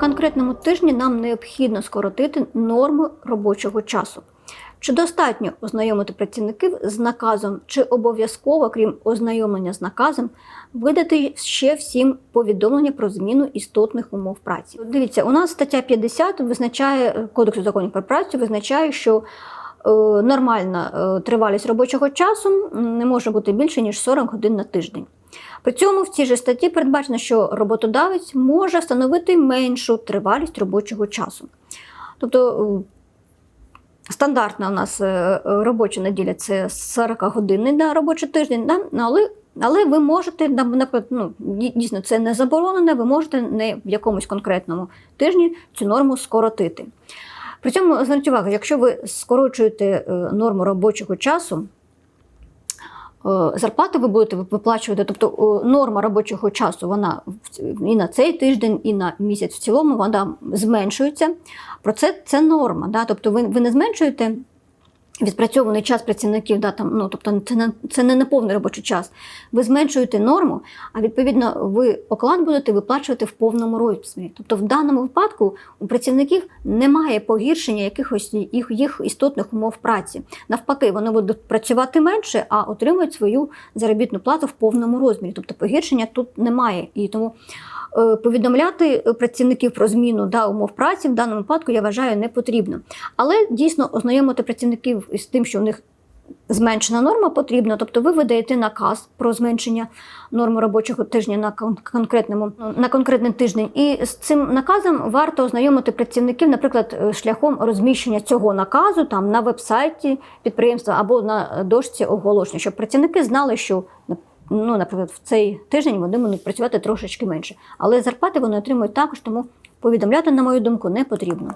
конкретному тижні нам необхідно скоротити норму робочого часу. Чи достатньо ознайомити працівників з наказом, чи обов'язково, крім ознайомлення з наказом, видати ще всім повідомлення про зміну істотних умов праці? Дивіться, у нас стаття 50 визначає Кодексу законів про працю, визначає, що е, нормальна е, тривалість робочого часу не може бути більше ніж 40 годин на тиждень. При цьому в цій же статті передбачено, що роботодавець може встановити меншу тривалість робочого часу. Тобто е, стандартна у нас е, робоча неділя це 40 годинний да, робочий тиждень, да? але, але ви можете, ну, дійсно це не заборонене, ви можете не в якомусь конкретному тижні цю норму скоротити. При цьому зверніть увагу, якщо ви скорочуєте е, норму робочого часу, зарплати ви будете виплачувати, тобто е, норма робочого часу вона і на цей тиждень, і на місяць в цілому вона зменшується. Про це це норма. Да? Тобто ви, ви не зменшуєте відпрацьований час працівників, да, там, ну, тобто це не, це не неповний робочий час. Ви зменшуєте норму, а відповідно ви оклад будете виплачувати в повному розмірі. Тобто в даному випадку у працівників немає погіршення якихось їх, їх істотних умов праці. Навпаки, вони будуть працювати менше, а отримують свою заробітну плату в повному розмірі. Тобто погіршення тут немає. І тому е, повідомляти працівників про зміну да, умов праці в даному випадку я вважаю не потрібно. Але дійсно ознайомити працівників з тим, що у них зменшена норма потрібно. Тобто ви видаєте наказ про зменшення норми робочого тижня на кон- конкретному на конкретний тиждень. І з цим наказом варто ознайомити працівників, наприклад, е, шляхом розміщення цього наказу там на вебсайті підприємства або на дошці оголошення, щоб працівники знали, що ну, наприклад, в цей тиждень вони будуть працювати трошечки менше. Але зарплати вони отримують також, тому повідомляти, на мою думку, не потрібно.